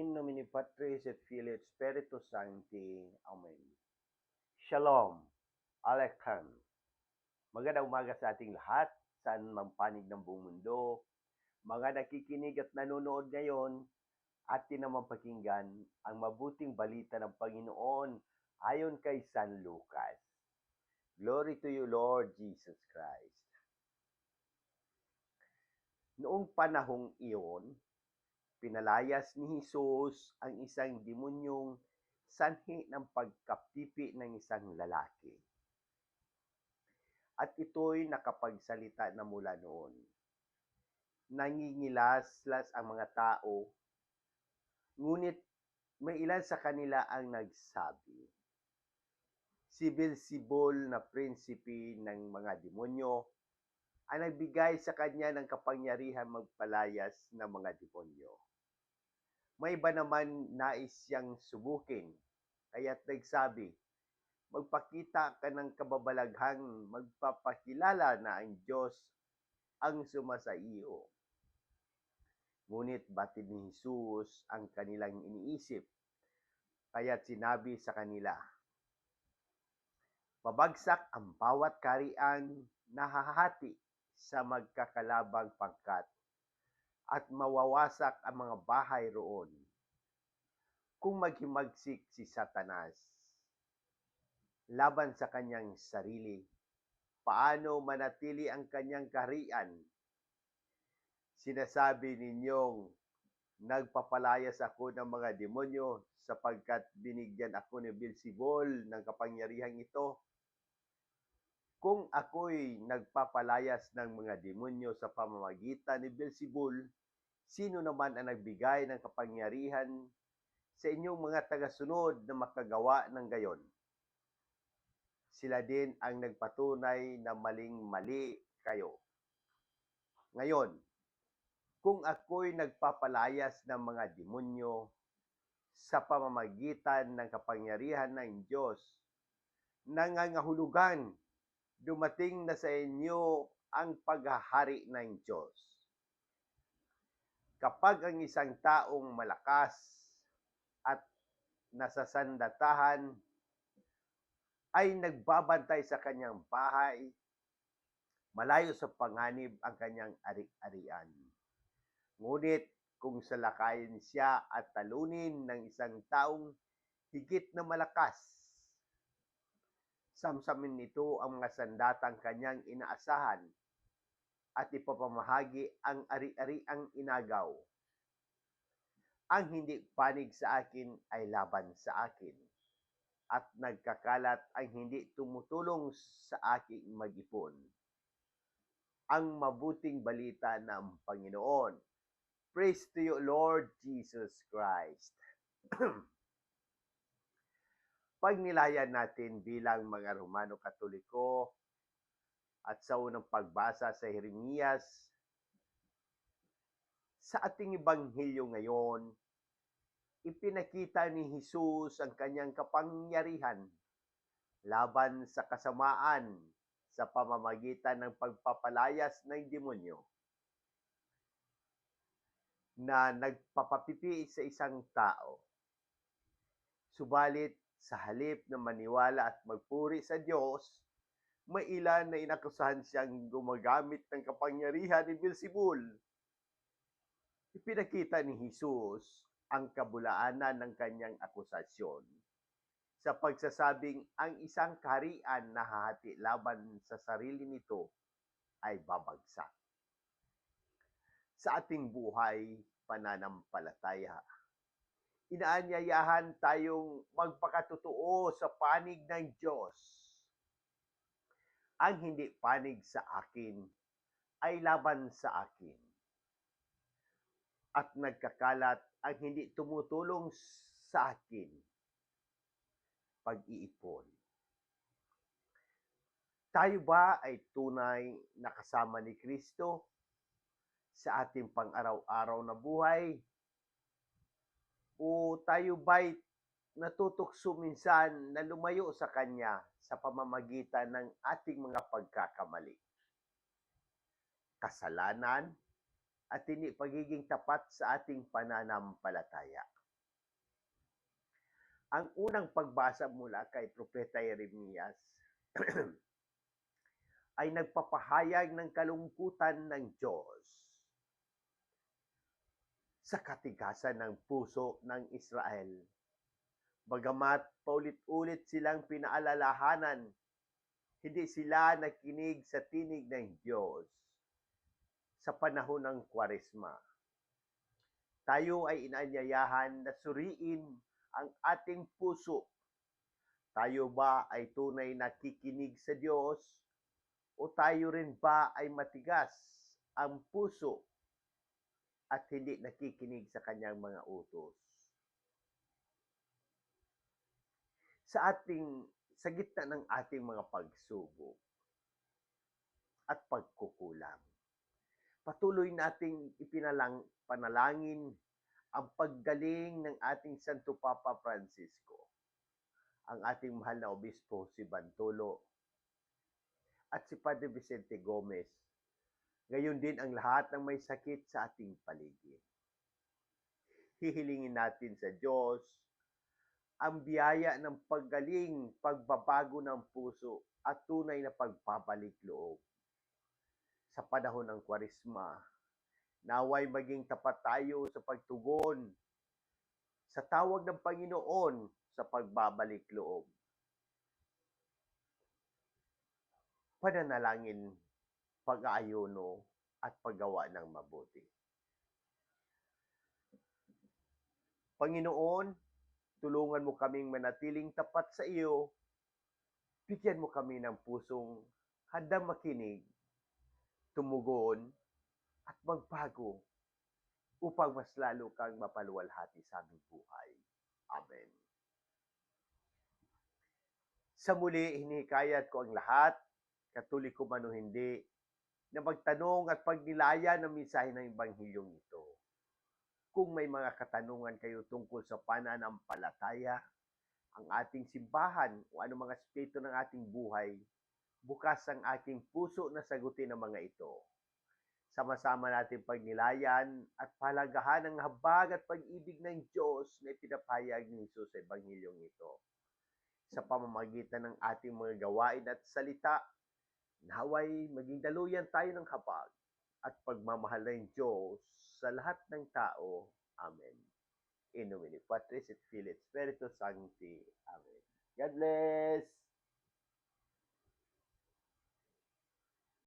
In nomine Patris et Filii et Spiritus Sancti. Amen. Shalom. Aleichem. Magandang umaga sa ating lahat, saan mang panig ng buong mundo. Mga nakikinig at nanonood ngayon, atin naman pakinggan ang mabuting balita ng Panginoon ayon kay San Lucas. Glory to you, Lord Jesus Christ. Noong panahong iyon, pinalayas ni Jesus ang isang demonyong sanhi ng pagkapipi ng isang lalaki. At ito'y nakapagsalita na mula noon. Nangingilaslas ang mga tao, ngunit may ilan sa kanila ang nagsabi, Si Beelzebul na prinsipe ng mga demonyo ang nagbigay sa kanya ng kapangyarihan magpalayas ng mga demonyo. May iba naman nais siyang subukin, kaya't nagsabi, magpakita ka ng kababalaghang magpapakilala na ang Diyos ang sumasa iyo. Ngunit batid ni Jesus ang kanilang iniisip, kaya't sinabi sa kanila, Babagsak ang bawat kariang nahahati sa magkakalabang pangkat at mawawasak ang mga bahay roon. Kung maghimagsik si Satanas laban sa kanyang sarili, paano manatili ang kanyang kaharian? Sinasabi ninyong nagpapalayas ako ng mga demonyo sapagkat binigyan ako ni Beelzebul ng kapangyarihang ito. Kung ako'y nagpapalayas ng mga demonyo sa pamamagitan ni Beelzebul, sino naman ang nagbigay ng kapangyarihan sa inyong mga tagasunod na makagawa ng gayon? Sila din ang nagpatunay na maling-mali kayo. Ngayon, kung ako'y nagpapalayas ng mga demonyo sa pamamagitan ng kapangyarihan ng Diyos, nangangahulugan dumating na sa inyo ang paghahari ng Diyos. Kapag ang isang taong malakas at nasasandatahan ay nagbabantay sa kanyang bahay, malayo sa panganib ang kanyang ari-arian. Ngunit kung salakayin siya at talunin ng isang taong higit na malakas, samsamin nito ang mga sandatang kanyang inaasahan at ipapamahagi ang ari-ari ang inagaw. Ang hindi panig sa akin ay laban sa akin at nagkakalat ang hindi tumutulong sa aking mag-ipon. Ang mabuting balita ng Panginoon. Praise to you, Lord Jesus Christ. Pagnilayan natin bilang mga Romano Katoliko at sa unang pagbasa sa Jeremias, sa ating Ibanghilyo ngayon, ipinakita ni Jesus ang kanyang kapangyarihan laban sa kasamaan sa pamamagitan ng pagpapalayas ng demonyo na nagpapapipi sa isang tao. Subalit, sa halip na maniwala at magpuri sa Diyos, may ilan na inakusahan siyang gumagamit ng kapangyarihan ni Beelzebul. Ipinakita ni Jesus ang kabulaanan ng kanyang akusasyon sa pagsasabing ang isang kaharian na hahati laban sa sarili nito ay babagsak. Sa ating buhay, pananampalataya, inaanyayahan tayong magpakatotoo sa panig ng Diyos. Ang hindi panig sa akin ay laban sa akin. At nagkakalat ang hindi tumutulong sa akin. Pag-iipon. Tayo ba ay tunay na kasama ni Kristo sa ating pang-araw-araw na buhay? O tayo ba'y natutukso minsan na lumayo sa Kanya sa pamamagitan ng ating mga pagkakamali? Kasalanan at hindi pagiging tapat sa ating pananampalataya. Ang unang pagbasa mula kay Propeta Jeremias ay nagpapahayag ng kalungkutan ng Diyos sa katigasan ng puso ng Israel. Bagamat paulit-ulit silang pinaalalahanan, hindi sila nakinig sa tinig ng Diyos sa panahon ng Kwaresma. Tayo ay inanyayahan na suriin ang ating puso. Tayo ba ay tunay nakikinig sa Diyos o tayo rin ba ay matigas ang puso at hindi nakikinig sa kanyang mga utos? Sa ating sa gitna ng ating mga pagsubok at pagkukulang, patuloy nating ipinalang panalangin ang paggaling ng ating Santo Papa Francisco, ang ating mahal na obispo si Bantolo, at si Padre Vicente Gomez. Gayon din ang lahat ng may sakit sa ating paligid. Hihilingin natin sa Diyos ang biyaya ng paggaling, pagbabago ng puso at tunay na pagbabalik loob. Sa panahon ng kwarisma, Naway maging tapat tayo sa pagtugon sa tawag ng Panginoon sa pagbabalik loob. Pananalangin, pag-aayuno at paggawa ng mabuti. Panginoon, tulungan mo kaming manatiling tapat sa iyo. Bigyan mo kami ng pusong handang makinig, tumugon, at magbago upang mas lalo kang mapaluwalhati sa aming buhay. Amen. Sa muli, hinikayat ko ang lahat, katoliko man o hindi, na magtanong at pagnilaya ng mensahe ng Ebanghilyong ito. Kung may mga katanungan kayo tungkol sa pananampalataya, ang ating simbahan o ano mga aspeto ng ating buhay, bukas ang aking puso na sagutin ang mga ito sama-sama natin pagnilayan at palagahan ang habag at pag-ibig ng Diyos na ipinapayag ni Jesus sa Ebanghilyong ito. Sa pamamagitan ng ating mga gawain at salita, naway maging daluyan tayo ng habag at pagmamahal ng Diyos sa lahat ng tao. Amen. In nomine Patris et Filii et Spiritus Sancti. Amen. God bless!